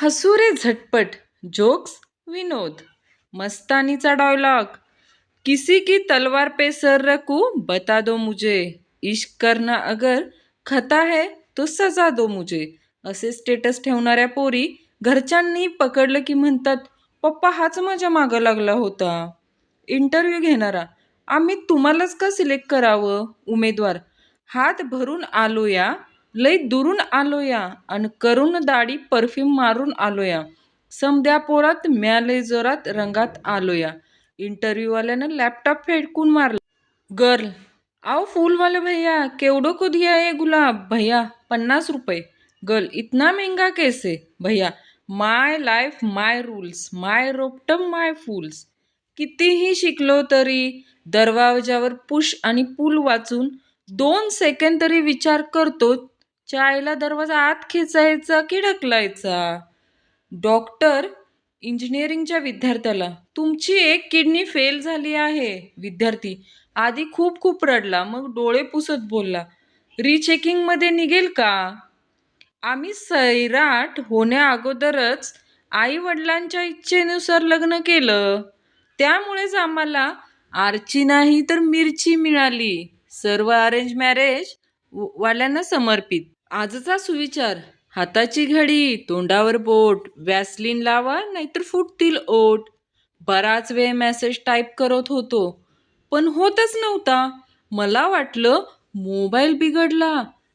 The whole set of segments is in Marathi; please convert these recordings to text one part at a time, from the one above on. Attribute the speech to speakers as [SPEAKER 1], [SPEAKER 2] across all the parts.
[SPEAKER 1] हसू रे झटपट जोक्स विनोद. मस्तानीचा डायलॉग किसी की तलवार पे सर रखू बता दो मुझे. इश्क करना अगर खता है तो सजा दो मुझे. असे स्टेटस ठेवणाऱ्या पोरी घरच्यांनी पकडलं की म्हणतात पप्पा हाच माझ्या मागं लागला होता. इंटरव्ह्यू घेणारा आम्ही तुम्हालाच का सिलेक्ट करावं उमेदवार? हात भरून आलो या लय दुरून आलो या आणि करून दाढी परफ्यूम मारून आलो या समद्या पोरात म्या जोरात रंगात आलो या इंटरव्ह्यूवाल्यानं लॅपटॉप फेडकून मारला. गर्ल आओ फूलवाले भैया केवढं को दिया है गुलाब? भैया पन्नास रुपये. गर्ल इतना महंगा कैसे? भैया माय लाईफ माय रूल्स माय रोपटम माय फूल्स कितीही शिकलो तरी दरवाजावर पुश आणि पूल वाचून दोन सेकंड तरी विचार करतो चायला दरवाजा आत खेचायचा की ढकलायचा? डॉक्टर इंजिनिअरिंगच्या विद्यार्थ्याला तुमची एक किडनी फेल झाली आहे. विद्यार्थी आधी खूप खूप रडला मग डोळे पुसत बोलला रिचेकिंगमध्ये निघेल का? आम्ही सैराट होण्या अगोदरच आई वडिलांच्या इच्छेनुसार लग्न केलं. त्यामुळेच आम्हाला आरची नाही तर मिरची मिळाली. सर्व अरेंज मॅरेज वाल्यांना समर्पित. आजचा सुविचार. हाताची घडी तोंडावर बोट वॅसलिन लावा नाहीतर फुटतील ओट बराच वेळ मेसेज टाईप करत होतो पण होतच नव्हता. मला वाटलं मोबाईल बिघडला.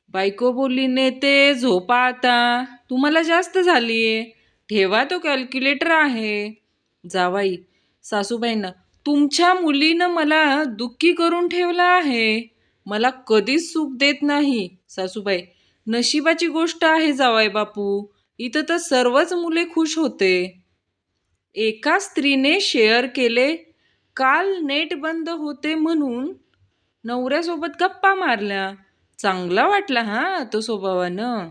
[SPEAKER 1] बायको बोलली नेते झोपा आता. तुम्हाला जास्त झालीये. ठेवा तो कॅल्क्युलेटर आहे. जावाई सासूबाईंना तुमच्या मुलीनं मला दुःखी करून ठेवलं आहे. मला कधीच सुख देत नाही. सासूबाई नशिबाची गोष्ट आहे जावाई बापू. इथं तर सर्वच मुले खुश होते. एका स्त्रीने शेअर केले काल नेट बंद होते म्हणून नवऱ्यासोबत गप्पा मारल्या. चांगला वाटला हा तो स्वभावानं.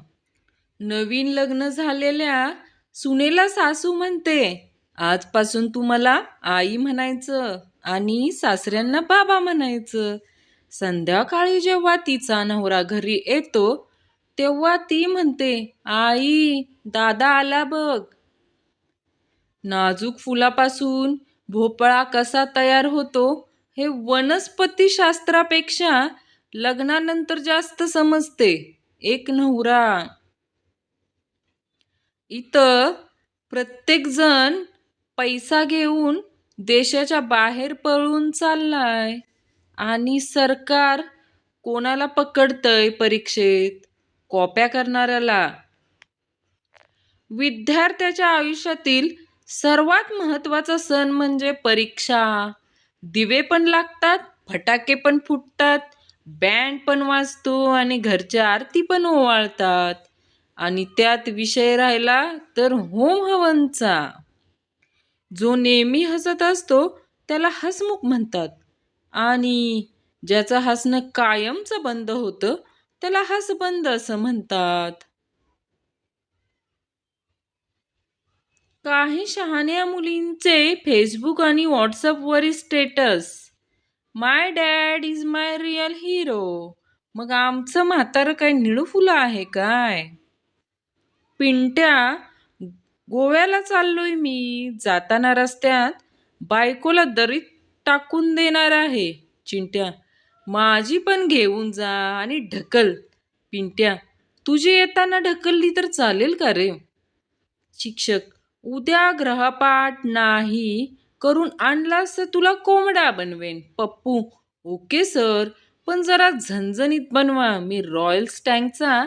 [SPEAKER 1] नवीन लग्न झालेल्या सुनेला सासू म्हणते आजपासून तू मला आई म्हणायचं आणि सासऱ्यांना बाबा म्हणायचं. संध्याकाळी जेव्हा तिचा नवरा घरी येतो तेव्हा ती म्हणते आई दादा आला बघ. नाजूक फुलापासून भोपळा कसा तयार होतो हे वनस्पतीशास्त्रापेक्षा लग्नानंतर जास्त समजते. एक नवरा. इथं प्रत्येकजण पैसा घेऊन देशाच्या बाहेर पळून चाललाय आणि सरकार कोणाला पकडतंय परीक्षेत? कॉप्या करणाऱ्याला. विद्यार्थ्याच्या आयुष्यातील सर्वात महत्त्वाचा सण म्हणजे परीक्षा. दिवे पण लागतात फटाके पण फुटतात बँड पण वाजतो आणि घरच्या आरती पण ओवाळतात. आणि त्यात विषय राहिला तर होम हवनचा. जो नेहमी हसत असतो त्याला हसमुख म्हणतात. आणि ज्याचं हसणं कायमचं बंद होतं त्याला हसबंद असं म्हणतात. काही शहाण्या मुलींचे फेसबुक आणि व्हॉट्सअपवरील status my dad is my real hero मग आमचं म्हातारं काय निळू फुलं आहे काय? पिंट्या गोव्याला चाललोय मी. जाताना रस्त्यात बायकोला दरीत टाकून देणार आहे. चिंट्या माझी पण घेऊन जा आणि ढकल. पिंट्या तुझी येताना ढकलली तर चालेल का रे? शिक्षक उद्या ग्रहपाठ नाही. करून आणलास तर तुला कोंबडा बनवेन. पप्पू ओके सर पण जरा झणझणीत बनवा. मी रॉयल स्टँकचा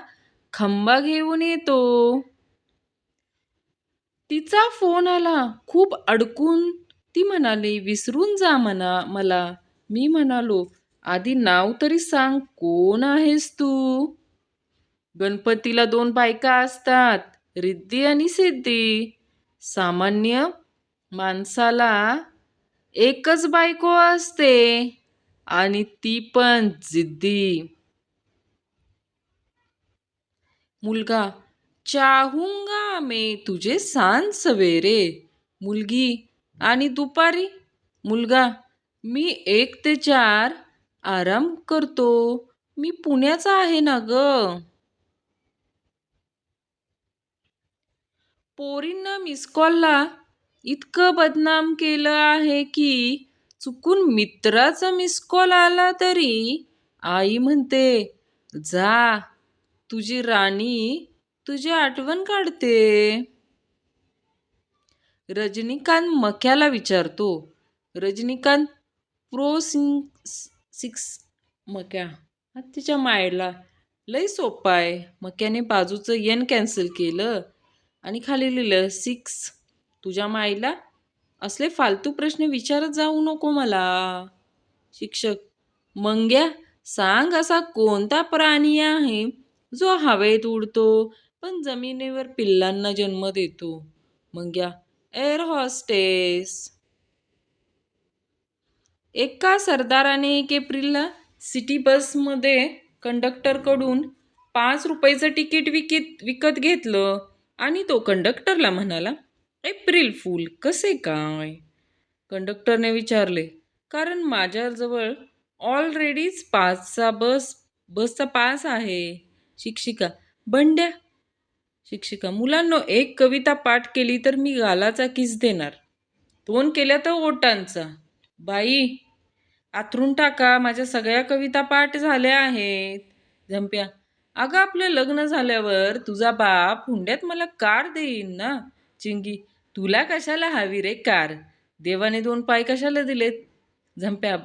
[SPEAKER 1] खंबा घेऊन येतो. तिचा फोन आला. खूप अडकून ती म्हणाली विसरून जा म्हणा मला. मी म्हणालो आधी नाव तरी सांग. कोण आहेस तू? गणपतीला दोन बायका असतात. रिद्धी आणि सिद्धी. सामान्य माणसाला एकच बायको असते. आणि ती पण जिद्दी. मुलगा चाहूंगा मे तुझे सांज सवेरे. मुलगी आणि दुपारी? मुलगा मी एक ते चार आराम करतो. मी पुण्याचा आहे ना ग. पोरींना मिस कॉलला इतकं बदनाम केलं आहे की चुकून मित्राचा मिस कॉल आला तरी आई म्हणते जा तुझी राणी तुझी आठवण काढते. रजनीकांत मक्याला विचारतो. Rajinikanth pro sing six Makya. हा तिच्या मायला लय सोपं आहे. मक्याने बाजूचं येन कॅन्सल केलं आणि खाली लिहिलं सिक्स तुझ्या माईला असले फालतू प्रश्न विचारत जाऊ नको मला. शिक्षक मंग्या सांग असा कोणता प्राणी आहे जो हवेत उडतो पण जमिनीवर पिल्लांना जन्म देतो? Mangya air hostess. एका सरदाराने एक एप्रिलला सिटी बसमध्ये कंडक्टरकडून पाच रुपयाचं तिकीट विकत विकत घेतलं आणि तो कंडक्टरला म्हणाला एप्रिल फूल कसे काय? कंडक्टरने विचारले कारण माझ्याजवळ ऑलरेडीच पाचचा बस बसचा पास आहे. शिक्षिका बंड्या. शिक्षिका मुलांनो एक कविता पाठ केली तर मी गालाचा किस देणार? दोन केल्या तर ओटांचा. बाई आथरून टाका. माझ्या सगळ्या कविता पाठ झाल्या आहेत. झंप्या अगं आपलं लग्न झाल्यावर तुझा बाप हुंड्यात मला कार देईन ना? चिंगी तुला कशाला हवी रे कार? देवाने दोन पाय कशाला दिलेत? झंप्या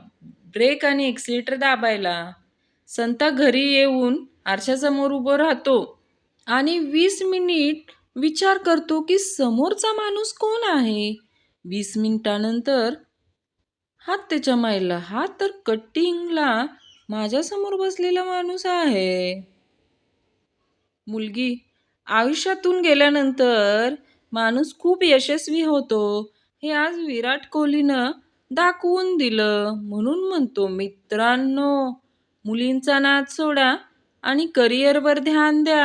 [SPEAKER 1] ब्रेक आणि एक्सिलेटर दाबायला. संता घरी येऊन आरशासमोर उभं राहतो आणि वीस मिनिट विचार करतो की समोरचा माणूस कोण आहे? वीस मिनिटानंतर हात त्याच्या मायला. हा तर कटिंगला माझ्यासमोर बसलेला माणूस आहे. मुलगी आयुष्यातून गेल्यानंतर माणूस खूप यशस्वी होतो. हे आज विराट कोहलीनं दाखवून दिलं. म्हणून म्हणतो मित्रांनो मुलींचा नाच सोडा आणि करिअरवर ध्यान द्या.